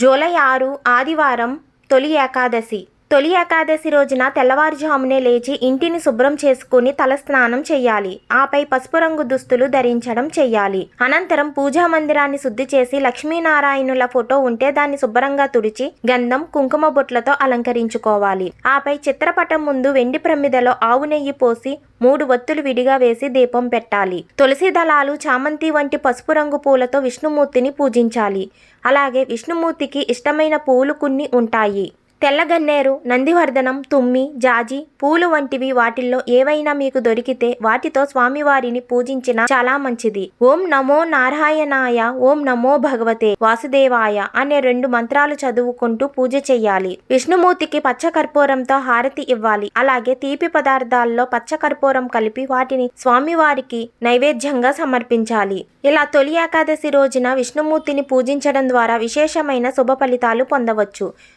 July ఆరు ఆదివారం తొలి ఏకాదశి. తొలి ఏకాదశి రోజున తెల్లవారుజామునే లేచి ఇంటిని శుభ్రం చేసుకుని తలస్నానం చేయాలి. ఆపై పసుపు రంగు దుస్తులు ధరించడం చెయ్యాలి అనంతరం పూజా మందిరాన్ని శుద్ధి చేసి లక్ష్మీనారాయణుల ఫోటో ఉంటే దాన్ని శుభ్రంగా తుడిచి గంధం కుంకుమ బొట్లతో అలంకరించుకోవాలి. ఆపై చిత్రపటం ముందు వెండి ప్రమిదలో ఆవు నెయ్యి పోసి మూడు ఒత్తులు విడిగా వేసి దీపం పెట్టాలి. తులసి దళాలు చామంతి వంటి పసుపు రంగు పూలతో విష్ణుమూర్తిని పూజించాలి. అలాగే విష్ణుమూర్తికి ఇష్టమైన పూలు కొన్ని ఉంటాయి. తెల్లగన్నేరు నందివర్ధనం తుమ్మి జాజి పూలు వంటివి వాటిల్లో ఏవైనా మీకు దొరికితే వాటితో స్వామివారిని పూజించిన చాలా మంచిది. ఓం నమో నారాయణాయ ఓం నమో భగవతే వాసుదేవాయ అనే రెండు మంత్రాలు చదువుకుంటూ పూజ చెయ్యాలి. విష్ణుమూర్తికి పచ్చకర్పూరంతో హారతి ఇవ్వాలి. అలాగే తీపి పదార్థాల్లో పచ్చకర్పూరం కలిపి వాటిని స్వామివారికి నైవేద్యంగా సమర్పించాలి. ఇలా తొలి ఏకాదశి రోజున విష్ణుమూర్తిని పూజించడం ద్వారా విశేషమైన శుభ ఫలితాలు పొందవచ్చు.